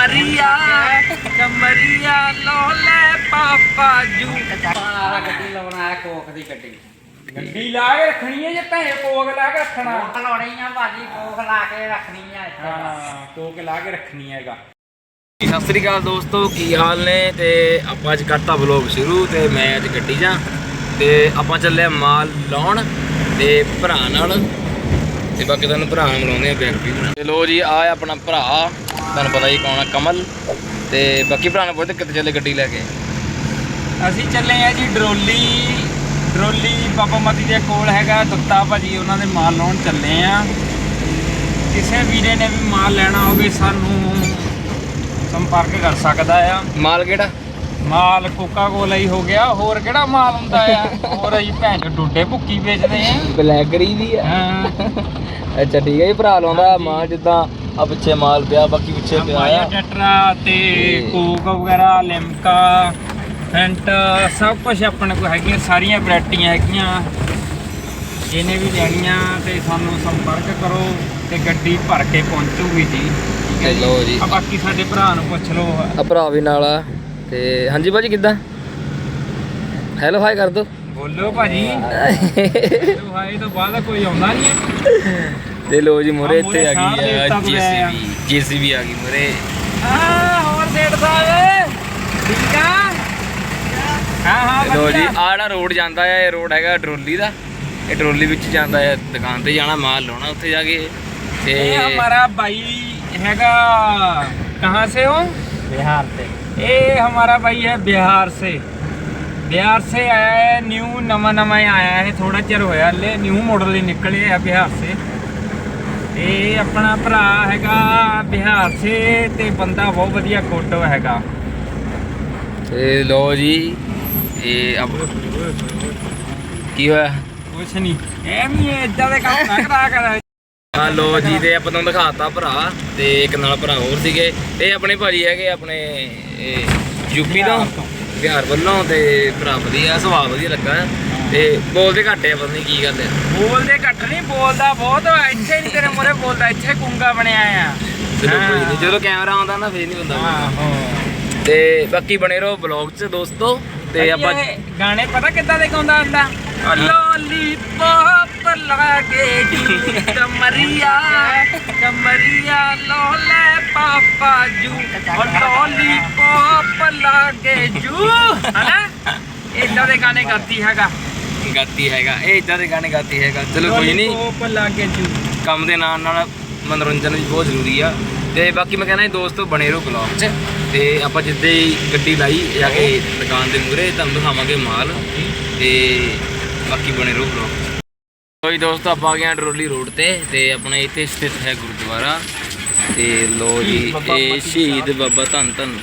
ਕਮਰੀਆ ਕਮਰੀਆ ਲੋਲੇ ਪਾਪਾ ਜੂ। ਗੱਡੀ ਲਾਉਣਾ ਹੈ ਕੋਕ ਦੀ ਗੱਡੀ ਗੱਡੀ ਲਾ ਕੇ ਰੱਖਣੀ ਹੈ ਜੇ ਭੈਣੇ ਕੋਕ ਲਾ ਕੇ ਰੱਖਣਾ? ਲਾਉਣੀ ਆ ਭਾਜੀ ਕੋਕ ਲਾ ਕੇ ਰੱਖਣੀ ਆ ਇੱਥੇ। ਹਾਂ ਕੋਕ ਲਾ ਕੇ ਰੱਖਣੀ ਹੈਗਾ। ਸਤਿ ਸ੍ਰੀ ਅਕਾਲ ਦੋਸਤੋ ਕੀ ਹਾਲ ਨੇ? ਤੇ ਆਪਾਂ ਅੱਜ ਕਰਤਾ ਵਲੌਗ ਸ਼ੁਰੂ ਤੇ ਮੈਂ ਅੱਜ ਗੱਡੀ ਆਂ। ਤੇ ਆਪਾਂ ਚੱਲੇ ਆਂ ਮਾਲ ਲਾਉਣ ਤੇ ਭਰਾ ਨਾਲ। ਤੇ ਬਾਕੀ ਤੁਹਾਨੂੰ ਭਰਾ ਨੂੰ ਮਿਲਾਉਂਦੇ ਆ ਬੈਕ ਵੀ ਤੇ ਲੋ ਜੀ ਆ ਆਪਣਾ ਭਰਾ। ਤੁਹਾਨੂੰ ਪਤਾ ਹੀ ਕੌਣ ਆ ਕਮਲ ਤੇ ਬਾਕੀ ਭਰਾ ਨੂੰ ਪੁੱਛਦੇ ਕਿੱਥੇ ਚੱਲੇ ਗੱਡੀ ਲੈ ਕੇ। ਅਸੀਂ ਚੱਲੇ ਆ ਜੀ ਡਰੋਲੀ ਡਰੋਲੀ ਬਾਬਾ ਮਤੀ ਦੇ ਕੋਲ ਹੈਗਾ ਦੁੱਤਾ ਭਾਜੀ ਉਹਨਾਂ ਦੇ ਮਾਲ ਲਾਉਣ ਚੱਲੇ ਆ। ਕਿਸੇ ਵੀਰੇ ਨੇ ਵੀ ਮਾਲ ਲੈਣਾ ਹੋਵੇ ਸਾਨੂੰ ਸੰਪਰਕ ਕਰ ਸਕਦਾ ਆ। ਮਾਲ ਕਿਹੜਾ? ਮਾਲ ਕੋਕਾ ਕੋਲਾ ਹੀ ਹੋ ਗਿਆ ਹੋਰ ਕਿਹੜਾ ਮਾਲ ਹੁੰਦਾ ਆ? ਹੋਰ ਅਸੀਂ ਭੈਣ ਚੋ ਡੁੱਡੇ ਭੁੱਕੀ ਵੇਚਦੇ ਆ। ਬਲੈਕਰੀ ਦੀ ਆ। ਹਾਂ। ਅੱਛਾ ਠੀਕ ਹੈ ਜੀ ਭਰਾ ਲਾਉਂਦਾ ਮਾਲ ਜਿੱਦਾਂ ਆ ਪਿੱਛੇ ਮਾਲ ਪਿਆ ਬਾਕੀ ਪਿੱਛੇ ਪਿਆ ਮਾਇਆ ਆ ਟੈਟਰਾ ਤੇ ਕੋਕ ਵਗੈਰਾ ਲਿਮਕਾ ਫੈਂਟ ਸਭ ਕੁਝ ਆਪਣੇ ਕੋਲ ਹੈਗੀਆਂ ਸਾਰੀਆਂ ਵੈਰਾਈਟੀਆਂ ਹੈਗੀਆਂ। ਇਹਨੇ ਵੀ ਲੈਣੀਆਂ ਤੇ ਸਾਨੂੰ ਸੰਪਰਕ ਕਰੋ ਤੇ ਗੱਡੀ ਭਰ ਕੇ ਪਹੁੰਚੂਗੀ ਜੀ ਠੀਕ ਹੈ ਤੇ ਲਓ ਜੀ। ਆ ਬਾਕੀ ਸਾਡੇ ਭਰਾ ਨੂੰ ਪੁੱਛ ਲਓ। ਆ ਭਰਾ ਵੀ ਨਾਲ ਆ ਤੇ ਹਾਂਜੀ ਭਾਜੀ ਕਿੱਦਾਂ? ਹੈਲੋ ਹਾਈ ਕਰ ਦੋ। ਬੋਲੋ ਭਾਜੀ। ਹਾਏ ਤੋਂ ਬਾਅਦ ਕੋਈ ਆਉਂਦਾ ਨਹੀਂ। ਹੈ ਤੇ ਲੋ ਜੀ ਮੁਰੇ ਆ ਇੱਥੇ ਮੂਹਰੇ ਆ ਸ਼ਾਹ ਗਈ ਦੇ ਆ ਦਿੱਤਾ ਪਿਆ ਆ। ਜੀਸੀਬੀ ਜੀਸੀਬੀ ਆ ਗਈ ਮੁਰੇ ਆ ਹੋਰ ਸੇਠ ਸਾਹਿਬ ਠੀਕ ਆ ਹਾਂ ਹਾਂ ਤੇ ਲੋ ਜੀ ਵਧੀਆ। ਆ ਜਿਹੜਾ ਰੋਡ ਜਾਂਦਾ ਆ ਇਹ ਰੋਡ ਹੈਗਾ ਟਰੋਲੀ ਦਾ ਇਹ ਟਰੋਲੀ ਵਿੱਚ ਜਾਂਦਾ ਆ ਦੁਕਾਨ ਤੇ ਜਾਣਾ ਮਾਲ ਲਾਉਣਾ ਉੱਥੇ ਜਾ ਕੇ ਤੇ ये हमारा भाई हैगा कहाँ से हो ਬਿਹਾਰ ਤੇ ये हमारा भाई है बिहार से बिहार से आया है न्यू नवा नवा ही आया है थोड़ा चिर होया ले न्यू मॉडल ही निकले है बिहार से ਇਹ ਆਪਣਾ ਭਰਾ ਹੈਗਾ ਬਿਹਾਰ ਸੇ ਤੇ ਬੰਦਾ ਬਹੁਤ ਵਧੀਆ ਕੋਟੋ ਹੈਗਾ। ਤੇ ਲੋ ਜੀ ਇਹ ਅਬ ਕੀ ਹੋਇਆ? ਕੁਛ ਨਹੀਂ। ਐਵੇਂ ਇਦਾਂ ਦੇ ਕੰਮ ਨਾ ਕਰਾ ਕਰ ਆ ਲੋ ਜੀ ਤੇ ਆਪਾਂ ਤੁਹਾਨੂੰ ਦਿਖਾਤਾ ਭਰਾ ਤੇ ਇੱਕ ਨਾਲ ਭਰਾ ਹੋਰ ਸੀਗੇ। ਇਹ ਆਪਣੇ ਭਾਜੀ ਹੈਗੇ ਆਪਣੇ ਯੂਪੀ ਤੋਂ। ਬਿਹਾਰ ਵੱਲੋਂ ਤੇ ਭਰਾ ਵਧੀਆ ਸੁਭਾਅ ਵਧੀਆ ਲੱਗਾ। ਤੇ ਬੋਲਦੇ ਘੱਟ ਆ ਪਤਾ ਨਹੀਂ ਕੀ ਗੱਲ ਹੈ ਬੋਲਦੇ ਘੱਟ ਨਹੀਂ ਬੋਲਦਾ ਬਹੁਤ ਇੱਥੇ ਨਹੀਂ ਤੇਰੇ ਮੂਹਰੇ ਬੋਲਦਾ ਇੱਥੇ ਕੁੰਗਾ ਬਣਿਆ ਆ। ਚਲੋ ਕੋਈ ਨਹੀਂ ਹਾਂ। ਜਦੋਂ ਕੈਮਰਾ ਆਉਂਦਾ ਨਾ ਫੇਰ ਨਹੀਂ ਹੁੰਦਾ ਆਹੋ ਤੇ ਬਾਕੀ ਬਣੇ ਰਹੋ ਵਲੌਗ 'ਚ ਦੋਸਤੋ ਤੇ ਆਪਾਂ ਗਾਣੇ ਪਤਾ ਕਿੱਦਾਂ ਦੇ ਗਾਉਂਦਾ ਹੁੰਦਾ? ਲੋਲੀਪੌਪ ਲਾਗੇ ਜੂ ਕਮਰੀਆ ਕਮਰੀਆ ਲੋਲੇ ਪਾਪਾ ਜੂ। ਲੋਲੀਪੌਪ ਲਾਗੇ ਜੂ ਹਨਾ? ਇਦਾਂ ਦੇ ਗਾਣੇ ਗਾਤੀ ਹੈਗਾ। ਗਾਤੀ ਹੈਗਾ ਇਹ ਇਦਾਂ ਦੇ ਗਾਣੇ ਗਾਤੀ ਹੈਗਾ। ਚਲੋ ਕੋਈ ਨਹੀਂ। ਲੋਲੀਪੌਪ ਲਾਗੇ ਜੂ। ਕੰਮ ਦੇ ਨਾਲ ਨਾਲ ਮਨੋਰੰਜਨ ਵੀ ਬਹੁਤ ਜ਼ਰੂਰੀ ਆ। ਤੇ ਬਾਕੀ ਮੈਂ ਕਹਿੰਦਾ ਦੋਸਤੋ ਬਣੇ ਰਹੋ ਵਲੌਗ 'ਚ। ਤੇ ਆਪਾਂ ਜਿੱਦੇ ਹੀ ਗੱਡੀ ਲਾਈ ਜਾ ਕੇ ਦੁਕਾਨ ਦੇ ਮੂਹਰੇ ਤੁਹਾਨੂੰ ਦਿਖਾਵਾਂਗੇ ਮਾਲ। ਤੇ ਬਾਕੀ ਬਣੇ ਰਹੋ ਵਲੌਗ 'ਚ। ਕੋਈ ਦੋਸਤੋ ਆਪਾਂ ਆ ਗਏ ਹਾਂ ਟਰੋਲੀ ਰੋਡ ਤੇ ਤੇ ਆਪਣੇ ਇੱਥੇ ਸਥਿਤ ਹੈ ਗੁਰਦੁਆਰਾ। ਤੇ ਲੋ ਜੀ ਇਹ ਸ਼ਹੀਦ ਬਾਬਾ ਧੰਨ ਧੰਨ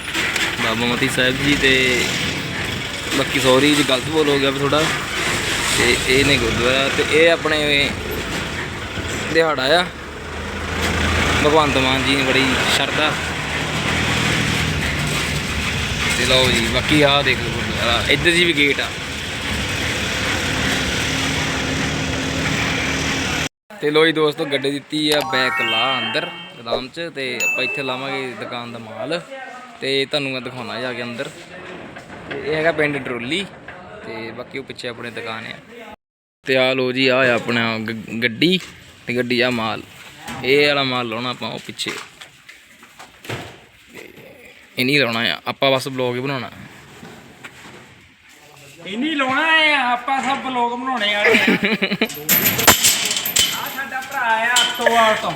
ਬਾਬਾ ਮਤੀ ਸਾਹਿਬ ਜੀ ਤੇ ਬਾਕੀ ਸੌਰੀ ਜੀ ਗਲਤ ਬੋਲ ਹੋ ਗਿਆ ਥੋੜਾ ਤੇ ਇਹ ਨੇ ਗੁਰਦੁਆਰਾ, ਤੇ ਇਹ ਆਪਣੇ ਦਿਹਾੜਾ ਆ। ਭਗਵੰਤ ਮਾਨ ਜੀ ਨੇ ਬੜੀ ਸ਼ਰਧਾ। ਤੇ ਲਓ ਜੀ, ਬਾਕੀ ਆਹ ਦੇਖ ਲਓ ਗੁਰਦੁਆਰਾ, ਇੱਧਰ ਜੀ ਵੀ ਗੇਟ ਆ। ਤੇ ਲੋ ਜੀ ਦੋਸਤੋ, ਗੱਡੀ ਦਿੱਤੀ ਆ ਬੈਕ ਲਾ ਅੰਦਰ, ਗਦਾਮ 'ਚ, ਤੇ ਆਪਾਂ ਇੱਥੇ ਲਾਵਾਂਗੇ ਦੁਕਾਨ ਦਾ ਮਾਲ। ਤੇ ਤੁਹਾਨੂੰ ਮੈਂ ਦਿਖਾਉਣਾ ਜਾ ਕੇ ਅੰਦਰ। ਇਹ ਹੈਗਾ ਪਿੰਡ ਟਰੋਲੀ ਤੇ ਬਾਕੀ ਉਹ ਪਿੱਛੇ ਆਪਣੇ ਦੁਕਾਨ ਆ। ਤੇ ਆ ਲੋ ਜੀ ਆ ਆ ਆਪਣਾ ਗੱਡੀ ਤੇ ਗੱਡੀ ਆ ਮਾਲ। ਇਹ ਵਾਲਾ ਮਾਲ ਲਾਉਣਾ ਆਪਾਂ ਉਹ ਪਿੱਛੇ। ਇਹ ਨਹੀਂ ਲਾਉਣਾ ਆ ਆਪਾਂ ਬਸ ਬਲੌਗ ਹੀ ਬਣਾਉਣਾ। ਇਹ ਨਹੀਂ ਲਾਉਣਾ ਹੈ ਆਪਾਂ ਸਭ ਬਲੌਗ ਬਣਾਉਣੇ ਵਾਲੇ ਆ। ਆ ਸਾਡਾ ਭਰਾ ਆ ਅਤੋਵਾਲ ਤੋਂ।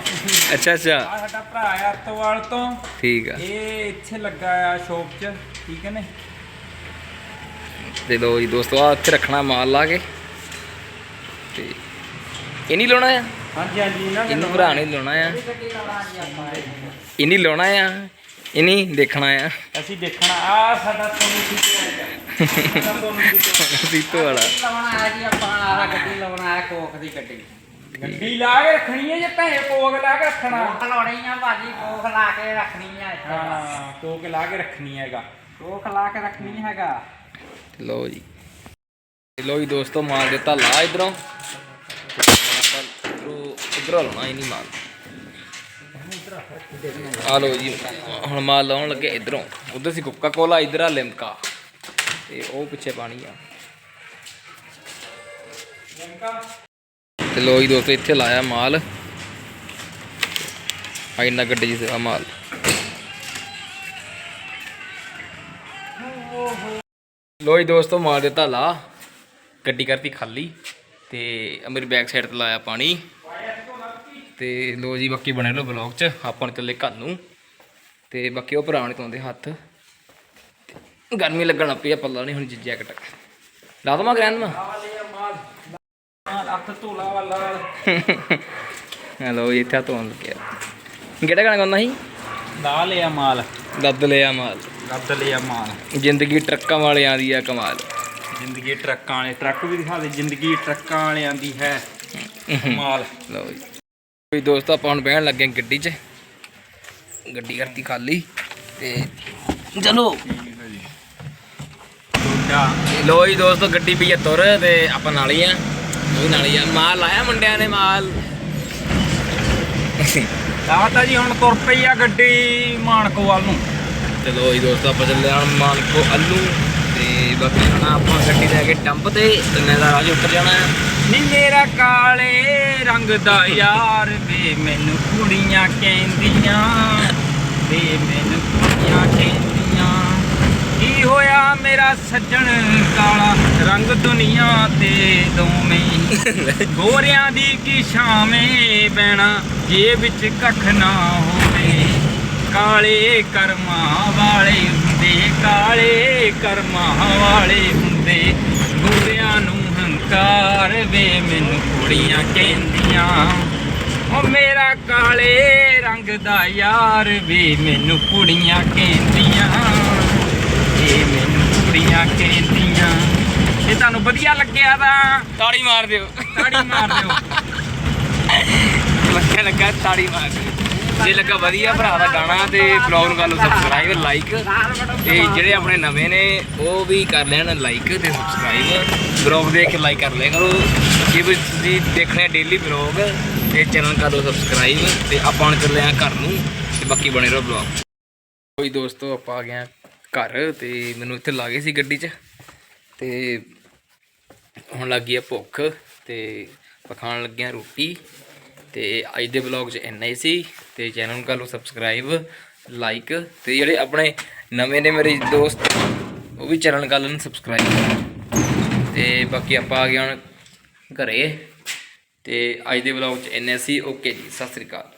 ਅੱਛਾ ਅੱਛਾ। ਆ ਸਾਡਾ ਭਰਾ ਆ ਅਤੋਵਾਲ ਤੋਂ। ਠੀਕ ਆ। ਇਹ ਇੱਥੇ ਲੱਗਾ ਆ ਸ਼ੋਪ 'ਚ ਠੀਕ ਹੈ ਨੇ? ਤੇ ਲੋ ਜੀ ਦੋਸਤੋ ਆ ਇੱਥੇ ਰੱਖਣਾ ਮਾਲ ਲਾ ਕੇ। ਤੇ ਇਹ ਨਹੀਂ ਲਾਉਣਾ ਆ? ਹਾਂਜੀ ਹਾਂਜੀ ਇਹਨਾਂ ਇਹਨੂੰ ਭਰਾ ਨੇ ਲਾਉਣਾ ਆ। ਇਹ ਨਹੀਂ ਲਾਉਣਾ ਆ ਇਹ ਨਹੀਂ ਦੇਖਣਾ ਆ। ਅਸੀਂ ਦੇਖਣਾ ਆ ਸਾਡਾ ਸੋਨੂ ਸੀਤੇ ਆ ਸੋਨੂ ਸੀਤੇ ਵਾਲਾ। ਲਾਉਣਾ ਹੈ ਜੀ ਆਪਾਂ ਆਹ ਗੱਡੀ ਲਾਉਣਾ ਹੈ ਕੋਕ ਦੀ ਗੱਡੀ। ਗੱਡੀ ਲਾ ਕੇ ਰੱਖਣੀ ਹੈ ਜੇ ਭੈਣੇ ਕੋਕ ਲਾ ਕੇ ਰੱਖਣਾ? ਕੋਕ ਲਾਉਣੀ ਆ ਭਾਜੀ ਕੋਕ ਲਾ ਕੇ ਰੱਖਣੀ ਆ ਹਾਂ ਕੋਕ ਲਾ ਕੇ ਰੱਖਣੀ ਹੈਗਾ। ਕੋਕ ਲਾ ਕੇ ਰੱਖਣੀ ਹੈਗਾ। ਲਓ ਜੀ। ਲਓ ਜੀ ਦੋਸਤੋ ਮਾਲ ਦਿੱਤਾ ਲਾ ਇਧਰੋਂ। ਆਪਾਂ ਇਧਰੋਂ ਲਾਉਣਾ ਹੀ ਨਹੀਂ ਮਾਲ ਆ ਲੋ ਜੀ, ਹੁਣ ਮਾਲ ਲਾਉਣ ਲੱਗੇ ਇਧਰੋਂ। ਉਧਰ ਸੀ ਕੋਕਾ ਕੋਲਾ ਇਧਰ ਆ ਲਿਮਕਾ ਤੇ ਉਹ ਪਿੱਛੇ ਪਾਣੀ ਆ ਤੇ ਲੋ ਜੀ ਦੋਸਤੋ, ਇੱਥੇ ਲਾਇਆ ਮਾਲ। ਆ ਇੰਨਾ ਗੱਡੀ 'ਚ ਆ ਮਾਲ। ਲੋ ਜੀ ਦੋਸਤੋ ਮਾਲ ਦਿੱਤਾ ਲਾ ਗੱਡੀ ਕਰਤੀ ਖਾਲੀ ਤੇ ਮੇਰੀ ਬੈਕ ਸਾਈਡ ਤੇ ਲਾਇਆ ਪਾਣੀ। ਤੇ ਲੋ ਜੀ ਬਾਕੀ ਬਣੇ ਲੋ ਬਲੌਗ 'ਚ। ਆਪਾਂ ਨੂੰ ਚੱਲੇ ਘਰ ਨੂੰ। ਤੇ ਬਾਕੀ ਉਹ ਭਰਾ ਨੇ ਧੋਂਦੇ ਹੱਥ। ਤੇ ਗਰਮੀ ਲੱਗਣ ਲੱਗ ਪਈ ਆ ਪੱਲਾ ਨਹੀਂ ਹੁਣ ਜੀ ਜੈਕਟ ਲਾ ਦਵਾਂ ਗ੍ਰੈਂਡ ਮੈਂ ਅੱਖ ਧੋਲਾ ਵਾਲਾ ਹੈਲੋ ਇੱਥੇ ਧੋਣ ਲੱਗਿਆ। ਕਿਹੜਾ ਗਾਣਾ ਗਾਉਂਦਾ ਸੀ? ਲਾ ਲਿਆ ਮਾਲ। ਲੱਦ ਲਿਆ ਮਾਲ। ਲੱਦ ਲਿਆ ਮਾਲ। ਜ਼ਿੰਦਗੀ ਟਰੱਕਾਂ ਵਾਲਿਆਂ ਦੀ ਆ ਕਮਾਲ। ਜ਼ਿੰਦਗੀ ਟਰੱਕਾਂ ਵਾਲੇ ਟਰੱਕ ਵੀ ਦਿਖਾ ਦੇ ਜ਼ਿੰਦਗੀ ਟਰੱਕਾਂ ਵਾਲਿਆਂ ਦੀ ਹੈ ਮਾਲ। ਲਓ ਜੀ। ਕੋਈ ਦੋਸਤ ਆਪਾਂ ਹੁਣ ਬਹਿਣ ਲੱਗੇ ਗੱਡੀ 'ਚ। ਗੱਡੀ ਕਰਤੀ ਖਾਲੀ ਤੇ ਚਲੋ। ਲੋ ਜੀ ਦੋਸਤੋ ਗੱਡੀ ਪਈ ਆ ਤੁਰ ਤੇ ਆਪਾਂ ਨਾਲ ਹੀ ਆ। ਉਹ ਨਾਲ ਹੀ ਆ। ਮਾਲ ਲਾਇਆ ਮੁੰਡਿਆਂ ਨੇ ਮਾਲ। ਤਾਂ ਜੀ ਹੁਣ ਤੁਰ ਪਈ ਆ ਗੱਡੀ ਮਾਨਕੋ ਵੱਲ ਨੂੰ। ਚਲੋ ਜੀ ਦੋਸਤੋ, ਆਪਾਂ ਚੱਲੇ ਹਾਂ ਮਾਨਕੋ ਅੱਲੂ। ਤੇ ਬਾਕੀ ਹੁਣ ਆਪਾਂ ਗੱਡੀ ਲੈ ਕੇ ਟੰਪ ਤੇ, ਤਿੰਨੇ ਦਾ ਰਾਜ ਉੱਤਰ ਜਾਣਾ ਹੈ। ਨੀ ਮੇਰਾ ਕਾਲੇ ਰੰਗ ਦਾ ਯਾਰ, ਵੇ ਮੈਨੂੰ ਕੁੜੀਆਂ ਕਹਿੰਦੀਆਂ, ਵੇ ਮੈਨੂੰ ਕੁੜੀਆਂ ਕਹਿੰਦੀਆਂ। ਕੀ ਹੋਇਆ ਮੇਰਾ ਸੱਜਣ ਕਾਲਾ ਰੰਗ ਦੁਨੀਆ ਤੇ ਦੋਵੇਂ? ਗੋਰਿਆਂ ਦੀ ਕੀ ਸ਼ਾਮੇ ਬੈਣਾ ਜੇ ਵਿੱਚ ਕੱਖ ਨਾ ਹੋਵੇ। ਕਾਲੇ ਕਰਮਾਂ ਵਾਲੇ ਹੁੰਦੇ ਕਾਲੇ ਕਰਮਾਂ ਵਾਲੇ ਹੁੰਦੇ। ਗੋਰਿਆਂ ਨੂੰ ਹੰਕਾਰ ਵੇ ਮੈਨੂੰ ਕੁੜੀਆਂ ਕਹਿੰਦੀਆਂ ਓ ਮੇਰਾ ਕਾਲੇ ਰੰਗ ਦਾ ਯਾਰ ਵੇ ਮੈਨੂੰ ਕੁੜੀਆਂ ਕਹਿੰਦੀਆਂ। ਏ ਮੈਨੂੰ ਕੁੜੀਆਂ ਕਹਿੰਦੀਆਂ। ਇਹ ਤੁਹਾਨੂੰ ਵਧੀਆ ਲੱਗਿਆ ਤਾਂ ਤਾੜੀ ਮਾਰ ਦਿਓ। ਤਾੜੀ ਮਾਰ ਦਿਓ। ਲੱਗਿਆ ਲੱਗਾ ਤਾੜੀ ਮਾਰ ਦਿਓ। ਜੇ ਲੱਗਾ ਵਧੀਆ ਭਰਾ ਦਾ ਗਾਣਾ ਤੇ ਬਲੌਗ ਨੂੰ ਕਰ ਲਓ ਸਬਸਕ੍ਰਾਈਬ ਲਾਈਕ ਤੇ ਜਿਹੜੇ ਆਪਣੇ ਨਵੇਂ ਨੇ, ਉਹ ਵੀ ਕਰ ਲੈਣ ਲਾਈਕ ਤੇ ਸਬਸਕ੍ਰਾਈਬ ਬਲੌਗ ਦੇਖ ਕੇ ਲਾਈਕ ਕਰ ਲਿਆ ਕਰੋ। ਜੇ ਵੀ ਤੁਸੀਂ ਦੇਖਣੇ ਡੇਲੀ ਬਲੌਗ ਤੇ ਚੈਨਲ ਕਰ ਲਓ ਸਬਸਕ੍ਰਾਈਬ ਤੇ ਆਪਾਂ ਹੁਣ ਚੱਲੇ ਆ ਘਰ ਨੂੰ ਤੇ ਬਾਕੀ ਬਣੇ ਰਹੋ ਬਲੌਗ ਕੋਈ ਦੋਸਤੋ, ਆਪਾਂ ਆ ਗਏ ਆ ਘਰ ਤੇ ਮੈਨੂੰ ਇੱਥੇ ਲਾ ਗਏ ਸੀ ਗੱਡੀ 'ਚ ਤੇ ਹੁਣ ਲੱਗੀ ਆ ਭੁੱਖ ਤੇ ਆਪਾਂ ਲੱਗਿਆ ਰੋਟੀ। ਤੇ ਅੱਜ ਦੇ ਵਲੌਗ 'ਚ ਇੰਨਾ ਹੀ ਸੀ ਤੇ ਚੈਨਲ ਨੂੰ ਕਰ ਲਓ ਸਬਸਕ੍ਰਾਈਬ ਲਾਈਕ ਤੇ ਜਿਹੜੇ ਆਪਣੇ ਨਵੇਂ ਨੇ ਮੇਰੇ ਦੋਸਤ, ਉਹ ਵੀ ਚੈਨਲ ਕਰ ਲੈਣ ਸਬਸਕ੍ਰਾਈਬ ਤੇ ਬਾਕੀ ਆਪਾਂ ਆ ਗਏ ਹੁਣ ਘਰੇ। ਤੇ ਅੱਜ ਦੇ ਵਲੌਗ 'ਚ ਇੰਨਾ ਸੀ। ਓਕੇ ਜੀ, ਸਤਿ ਸ੍ਰੀ ਅਕਾਲ।